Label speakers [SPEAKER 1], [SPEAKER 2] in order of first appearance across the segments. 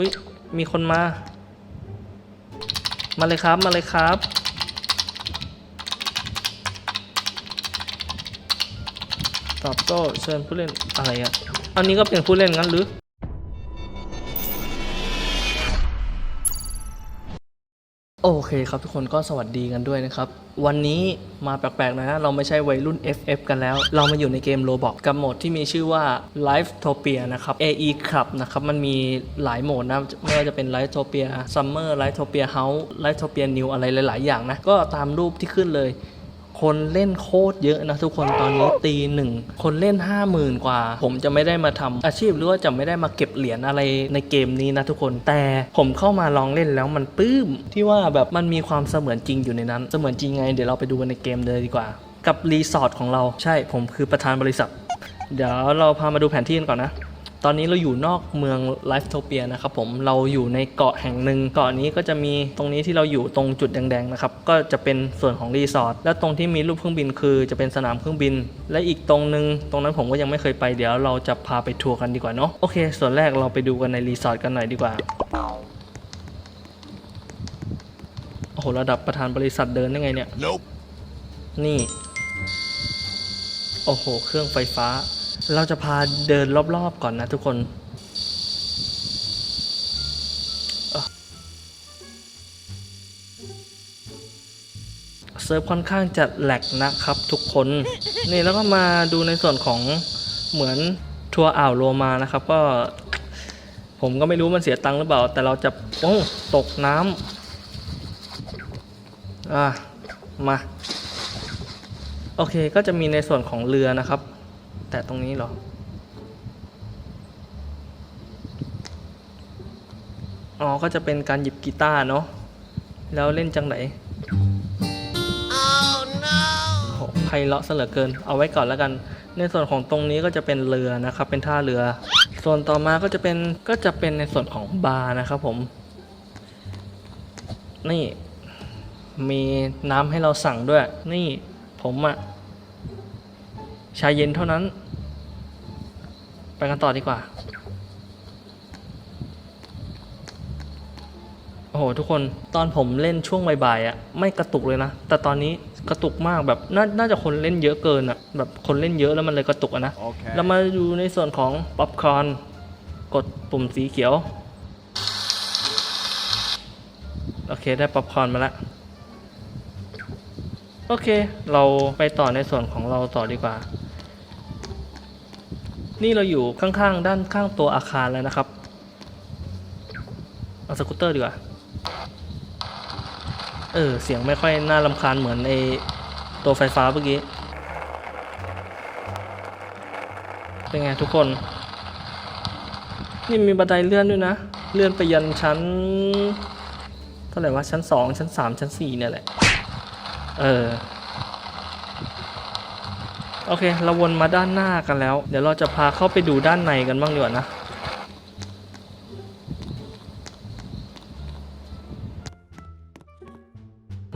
[SPEAKER 1] อุ้ยมีคนมา มาเลยครับมาเลยครับ ตอบโต้เชิญผู้เล่นอะไรอะอันนี้ก็เป็นผู้เล่นงั้นหรือ โอเคครับทุกคนก็สวัสดีกันด้วยนะครับ วันนี้มาแปลกๆหนะฮะเราไม่ใช่วัยรุ่น FF กันแล้ว เรามาอยู่ในเกม Roblox กับโหมดที่มีชื่อว่า Life Topia นะครับ AE Club นะครับ มันมีหลายโหมดนะไม่ว่าจะเป็น Life Topia Summer Life Topia House Life Topia New อะไรหลาย ๆ อย่างนะ ก็ตามรูปที่ขึ้นเลย คนเล่นโคตรเยอะนะทุกคนตอนนี้ตีหนึ่งคนเล่น 5 0,000 กว่า ผมจะไม่ได้มาทำอาชีพหรือว่าจะไม่ได้มาเก็บเหรียญอะไรในเกมนี้นะทุกคนแต่ผมเข้ามาลองเล่นแล้วมันปื้ม ที่ว่าแบบมันมีความเสมือนจริงอยู่ในนั้น เสมือนจริงไง เดี๋ยวเราไปดูกันในเกมเลยดีกว่า กับรีสอร์ทของเราใช่ผมคือประธานบริษัท เดี๋ยวเราพามาดูแผนที่กันก่อนนะ ตอนนี้เราอยู่นอกเมืองไลฟ์โทเปียนะครับผมเราอยู่ในเกาะแห่งหนึ่งเกาะนี้ก็จะมีตรงนี้ที่เราอยู่ตรงจุดแดงๆนะครับก็จะเป็นส่วนของรีสอร์ทแล้วตรงที่มีรูปเครื่องบินคือ จะเป็นสนามเครื่องบิน และอีกตรงหนึ่งตรงนั้นผมก็ยังไม่เคยไปเดี๋ยวเราจะพาไปทัวร์กันดีกว่าเนาะโอเค ส่วนแรกเราไปดูกันในรีสอร์ทกันหน่อยดีกว่าโอ้โหระดับประธานบริษัทเดินได้ไงเนี่ย
[SPEAKER 2] Nope.
[SPEAKER 1] นี่ โอ้โห เครื่องไฟฟ้า เราจะพาเดินรอบๆก่อนนะทุกคนเซิร์ฟค่อนข้างจะแหลกนะครับทุกคน นี่แล้วก็มาดูในส่วนของเหมือนทัวร์อ่าวโรมานะครับ ก็ ผมก็ไม่รู้มันเสียตังค์หรือเปล่า แต่เราจะโอ้ตกน้ำอะมา โอเคก็จะมีในส่วนของเรือนะครับ แต่ตรงนี้เหรอ อ๋อ ก็จะเป็นการหยิบกีตาร์เนาะ แล้วเล่นจังไหน
[SPEAKER 2] Oh no.
[SPEAKER 1] โอ้โหไพเราะซะเหลือเกิน เอาไว้ก่อนแล้วกัน ในส่วนของตรงนี้ก็จะเป็นเรือนะครับ เป็นท่าเรือ ส่วนต่อมาก็จะเป็น ก็จะเป็นในส่วนของบาร์นะครับผม นี่ มีน้ำให้เราสั่งด้วย นี่ผมอะชาเย็นเท่านั้น ไปกันต่อดีกว่า โอ้โห ทุกคนตอนผมเล่นช่วงบ่ายๆอะ ไม่กระตุกเลยนะ แต่ตอนนี้กระตุกมากแบบนาน่าจะคนเล่นเยอะเกินอะ แบบคนเล่นเยอะแล้วมันเลยกระตุกอะนะ
[SPEAKER 2] Okay.
[SPEAKER 1] เรามาดูในส่วนของป๊อปคอร์นกดปุ่มสีเขียว โอเคได้ป๊อปคอร์นมาแล้วโอเค เราไปต่อในส่วนของเราต่อดีกว่า นี่เราอยู่ข้างๆ ด้านข้างตัวอาคารแล้วนะครับ เอาสกูตเตอร์ดีกว่า เออ เสียงไม่ค่อยน่ารำคาญเหมือนในตัวไฟฟ้าเมื่อกี้ เป็นไงทุกคน นี่มีบันไดเลื่อนด้วยนะ เลื่อนไปยันชั้น เท่าไหร่วะ ชั้นสองชั้นสามชั้นสี่เนี่ยแหละ เออ โอเค เราวนมาด้านหน้ากันแล้ว เดี๋ยวเราจะพาเข้าไปดูด้านในกันบ้างดีกว่านะ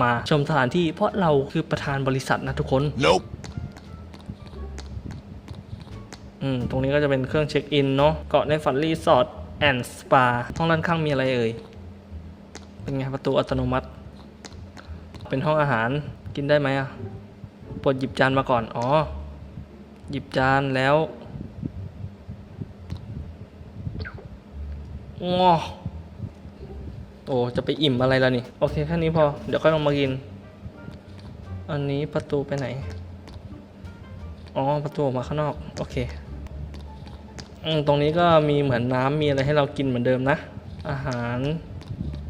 [SPEAKER 1] มาชมสถานที่เพราะเราคือประธานบริษัทนะทุกคน
[SPEAKER 2] Nope.
[SPEAKER 1] อืม ตรงนี้ก็จะเป็นเครื่องเช็คอินเนาะ เกาะในฝันรีสอร์ทแอนด์สปา ห้องด้านข้างมีอะไรเอ่ย เป็นไงประตูอัตโนมัติ เป็นห้องอาหาร กินได้ไหมอะปวดหยิบจานมาก่อน อ๋อ หยิบจานแล้วงอโอ้จะไปอิ่มอะไรแล้วนี่ โอเคแค่นี้พอ เดี๋ยวค่อยลงมากิน อันนี้ประตูไปไหน อ๋อ ประตูออกมาข้างนอก โอเคอตรงนี้ก็มีเหมือนน้ำมีอะไรให้เรากินเหมือนเดิมนะ อาหาร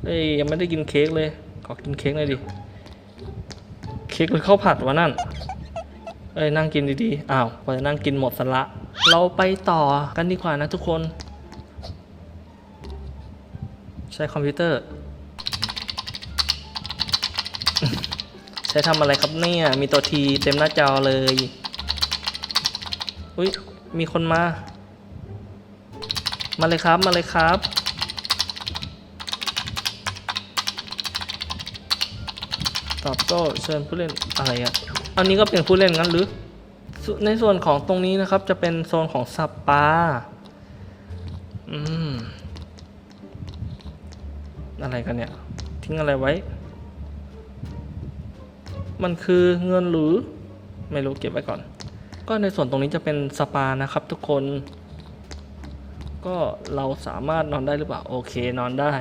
[SPEAKER 1] เอ้ยยังไม่ได้กินเค้กเลย ขอกินเค้กหน่อยดิ เค้กหรือข้าวผัดวะนั่น เอ้ยนั่งกินดีๆ อ้าวพอจะนั่งกินหมดสละ เราไปต่อกันดีกว่านะทุกคน ใช้คอมพิวเตอร์ ใช้ทำอะไรครับเนี่ย มีตัวทีเต็มหน้าจอเลย อุ้ยมีคนมา มาเลยครับ มาเลยครับ ตอบโต้เชิญผู้เล่นอะไรอะ่ะ อันนี้ก็เป็นผู้เล่นงั้นหรือ ในส่วนของตรงนี้นะครับจะเป็นโซนของสปา อืม อะไรกันเนี่ย ทิ้งอะไรไว้ มันคือเงินหรือ ไม่รู้เก็บไว้ก่อน ก็ในส่วนตรงนี้จะเป็นสปานะครับทุกคน ก็เราสามารถนอนได้หรือเปล่า โอเค นอนได้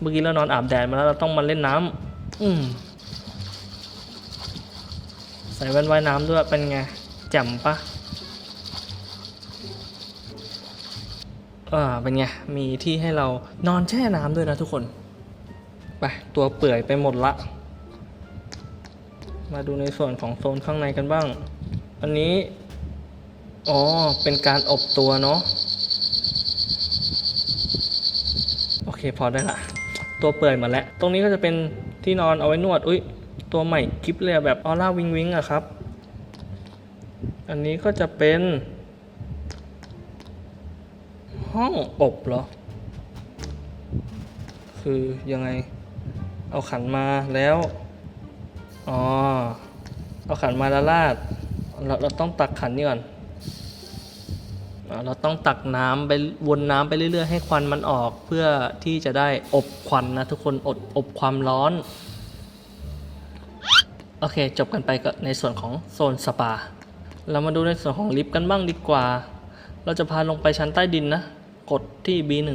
[SPEAKER 1] เมื่อกี้เรานอนอาบแดดมาแล้วเราต้องมาเล่นน้ำอืม ส่แว่นว่ายน้ำด้วยเป็นไงแจ่มปะอ่าเป็นไง มีที่ให้เรานอนแช่น้ำด้วยนะทุกคน ไป ตัวเปื่อยไปหมดละ มาดูในส่วนของโซนข้างในกันบ้าง อันนี้ อ๋อ เป็นการอบตัวเนาะ โอเค พอได้ละ ตัวเปื่อยหมาแล้ว ตรงนี้ก็จะเป็นที่นอนเอาไว้นวด อุ้ย ตัวใหม่คลิปเลยอะแบบออร่าวิงวิงอะครับ อันนี้ก็จะเป็น ห้องอบเหรอ คือยังไง เอาขันมาแล้ว อ๋อ เอาขันมาแล้วลาด เราเราต้องตักขันนี่ก่อนเราต้องตักน้ำไปวนน้ำไปเรื่อยๆ ให้ควันมันออกเพื่อที่จะได้อบควันนะทุกคนอดอบความร้อน โอเค จบกันไปกับในส่วนของโซนสปา เรามาดูในส่วนของลิฟต์กันบ้างดีกว่า เราจะพาลงไปชั้นใต้ดินนะ กดที่ B1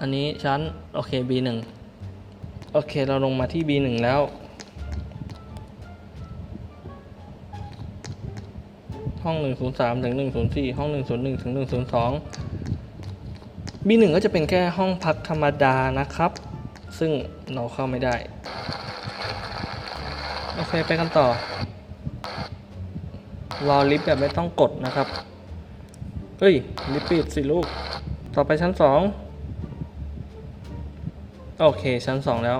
[SPEAKER 1] อันนี้ชั้น โอเค B1 โอเค เราลงมาที่ B1 แล้ว ห้อง 103 ถึง 104 ห้อง 101 ถึง 102 B1 ก็จะเป็นแค่ห้องพักธรรมดานะครับ ซึ่งเราเข้าไม่ได้ โอเคไปกันต่อ รอลิฟต์แบบไม่ต้องกดนะครับ เฮ้ย ลิฟต์ปิดสิลูก ต่อไปชั้น2โอเค ชั้น2แล้ว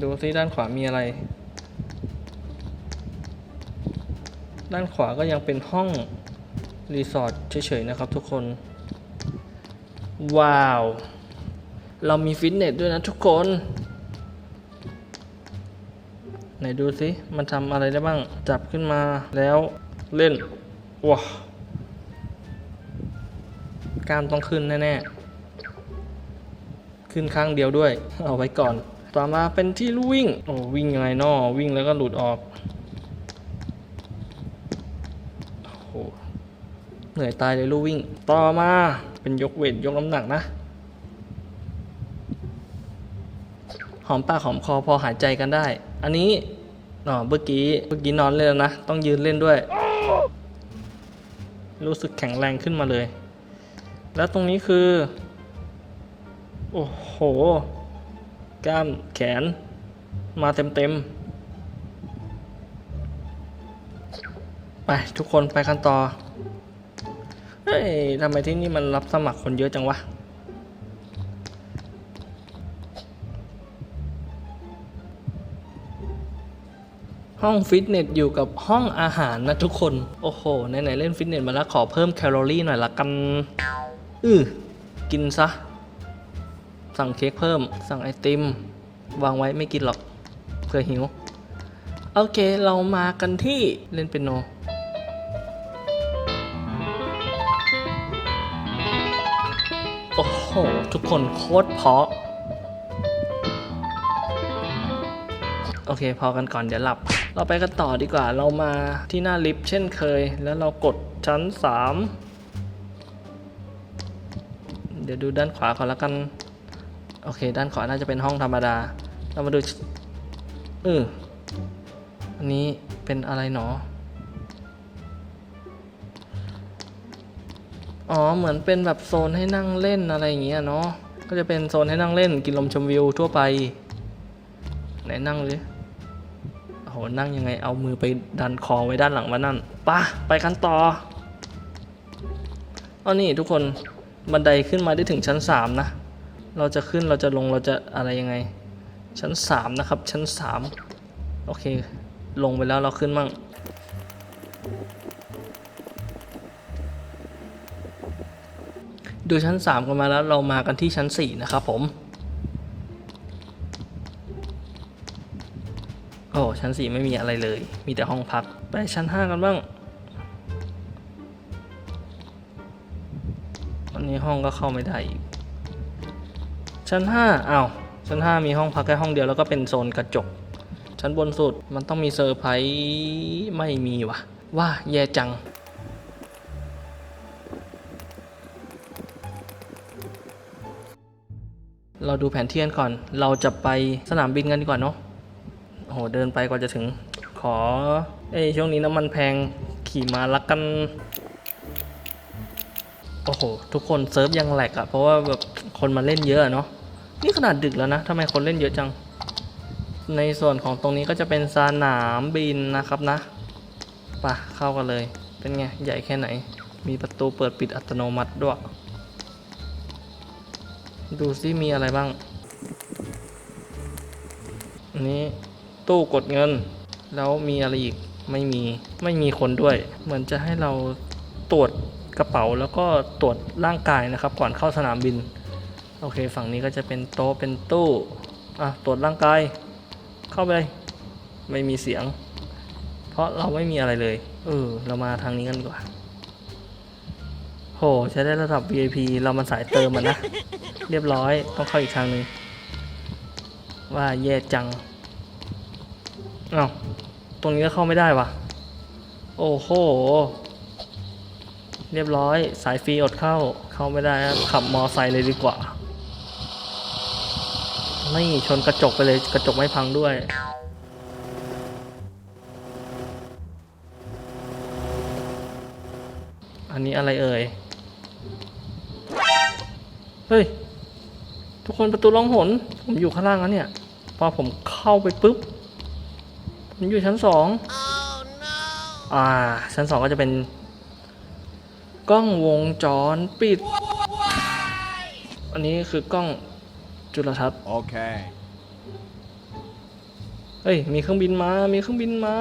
[SPEAKER 1] ดูซิด้านขวามีอะไร ด้านขวาก็ยังเป็นห้อง รีสอร์ทเฉยๆนะครับทุกคน ว้าว เรามีฟิตเนสด้วยนะทุกคน ไหนดูสิมันทำอะไรได้บ้าง จับขึ้นมาแล้วเล่นว้าวกล้ามต้องขึ้นแน่ๆ ขึ้นข้างเดียวด้วย เอาไว้ก่อน ต่อมาเป็นที่ลู่วิ่ง โอ้วิ่งยังไงนอวิ่งแล้วก็หลุดออกโอ้โหเหนื่อยตายเลยลู่วิ่ง ต่อมาเป็นยกเวทยกน้ำหนักนะ หอมปากหอมคอพอหายใจกันได้ อันนี้อ๋อเมื่อกี้เมื่อกี้นอนเล่นแล้วนะ ต้องยืนเล่นด้วย รู้สึกแข็งแรงขึ้นมาเลย แล้วตรงนี้คือ โอ้โห กล้ามแขน มาเต็มเต็มๆไปทุกคนไปกันต่อ เฮ้ยทำไมที่นี่มันรับสมัครคนเยอะจังวะ ห้องฟิตเนสอยู่กับห้องอาหารนะทุกคน โอ้โห ไหนๆเล่นฟิตเนสมาแล้วขอเพิ่มแคลอรี่หน่อยละกัน อือกินซะ สั่งเค้กเพิ่ม สั่งไอติม วางไว้ไม่กินหรอกเพื่อหิว โอเคเรามากันที่เล่นเปียโนโอ้โห ทุกคนโคตรเพาะ โอเค พอกันก่อนเดี๋ยวหลับ เราไปกันต่อดีกว่าเรามาที่หน้าลิฟต์เช่นเคย แล้วเรากดชั้น 3 เดี๋ยวดูด้านขวาก่อนแล้วกัน โอเค ด้านขวาน่าจะเป็นห้องธรรมดา เรามาดูเอออันนี้เป็นอะไรหนออ๋อ เหมือนเป็นแบบโซนให้นั่งเล่นอะไรอย่างเงี้ยเนาะ ก็จะเป็นโซนให้นั่งเล่น กินลมชมวิวทั่วไป ไหนนั่งเลย นั่งยังไงเอามือไปดันคอไว้ด้านหลังว่านั่นปะไปกันต่อเอานี่ทุกคนบันไดขึ้นมาได้ถึงชั้นสามนะ เราจะขึ้นเราจะลงเราจะอะไรยังไง ชั้นสามนะครับ ชั้นสามโอเค ลงไปแล้วเราขึ้นมั่งดูชั้น 3 กันมาแล้วเรามากันที่ชั้น 4 นะครับผม ชั้น 4 ไม่มีอะไรเลย มีแต่ห้องพัก ไปชั้น 5 กันบ้างโออันนี้ห้องก็เข้าไม่ได้อีก ชั้นห้าอ้าว ชั้นห้ามีห้องพักแค่ห้องเดียวแล้วก็เป็นโซนกระจก ชั้นบนสุดมันต้องมีเซอร์ไพรส์ไม่มีวะว่าแย่จังเราดูแผนเที่กันก่อน เราจะไปสนามบินกันดีกว่าเนาะ โอ้โหเดินไปกว่าจะถึง ขอเอ้ช่วงนี้น้ำมันแพงขี่มาลักกัน โอ้โห ทุกคนเซิร์ฟยังแหลกอะเพราะว่าแบบคนมาเล่นเยอะเนาะนี่ขนาดดึกแล้วนะทำไมคนเล่นเยอะจัง ในส่วนของตรงนี้ก็จะเป็นสนามบินนะครับนะไปะเข้ากันเลย เป็นไง ใหญ่แค่ไหน มีประตูเปิดปิดอัตโนมัติด้วย ดูซิมีอะไรบ้างนนี้ ตู้กดเงิน แล้วมีอะไรอีกไม่มีไม่มีคนด้วย เหมือนจะให้เราตรวจกระเป๋าแล้วก็ตรวจร่างกายนะครับ ก่อนเข้าสนามบิน โอเค ฝั่งนี้ก็จะเป็นโต๊ะเป็นตู้อะตรวจร่างกาย เข้าไปเลยไม่มีเสียง เพราะเราไม่มีอะไรเลยเออเรามาทางนี้กันดีกว่าโหใช้ได้ระดับ VIP เรามันสายเติมมันนะ เรียบร้อยต้องเข้าอีกทางนึงว่าแย่จัง อ้าวตรงนี้ก็เข้าไม่ได้วะโอ้โห เรียบร้อย สายฟรีอดเข้า เข้าไม่ได้นะขับมอไซค์เลยดีกว่า ไม่ชนกระจกไปเลย กระจกไม่พังด้วยอันนี้อะไรเอ่ย เฮ้ย ทุกคนประตูล่องหน ผมอยู่ข้างล่างแล้วเนี่ย พอผมเข้าไปปุ๊บ ผมอยู่ชั้นสองอ่า ชั้นสองก็จะเป็น กล้องวงจรปิด อันนี้คือกล้องจุลทรรศน์
[SPEAKER 2] Okay.
[SPEAKER 1] เฮ้ย มีเครื่องบินมา มีเครื่องบินมา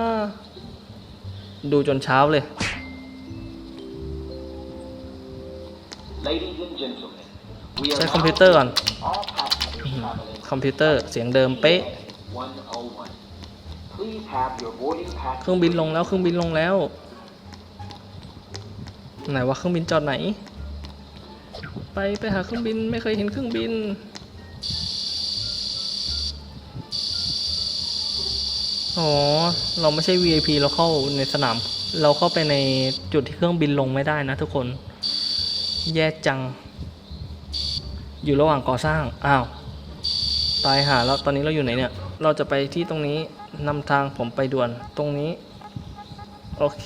[SPEAKER 1] ดูจนเช้าเลย
[SPEAKER 3] Ladies and gentlemen, we
[SPEAKER 1] ใช้
[SPEAKER 3] are
[SPEAKER 1] คอมพิวเตอร์ก่อน
[SPEAKER 3] all passengers traveling
[SPEAKER 1] คอมพิวเตอร์เสียงเดิมเป๊ะ เครื่องบินลงแล้วเครื่องบินลงแล้ว ไหนว่าเครื่องบินจอดไหน ไปไปหาเครื่องบินไม่เคยเห็นเครื่องบิน อ๋อ เราไม่ใช่ VIP เราเข้าในสนาม เราเข้าไปในจุดที่เครื่องบินลงไม่ได้นะทุกคน แย่จัง อยู่ระหว่างก่อสร้าง อ้าว ตายหาแล้วตอนนี้เราอยู่ไหนเนี่ย เราจะไปที่ตรงนี้นำทางผมไปด่วนตรงนี้ โอเค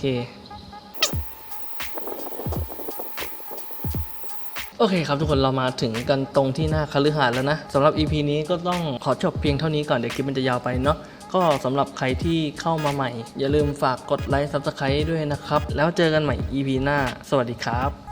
[SPEAKER 1] โอเคครับทุกคนเรามาถึงกันตรงที่หน้าคฤหาสน์แล้วนะสำหรับ EP นี้ก็ต้องขอจบเพียงเท่านี้ก่อนเดี๋ยวคลิปมันจะยาวไปเนาะก็สำหรับใครที่เข้ามาใหม่ อย่าลืมฝากกดไลค์ Subscribe ด้วยนะครับ แล้วเจอกันใหม่ EP หน้า สวัสดีครับ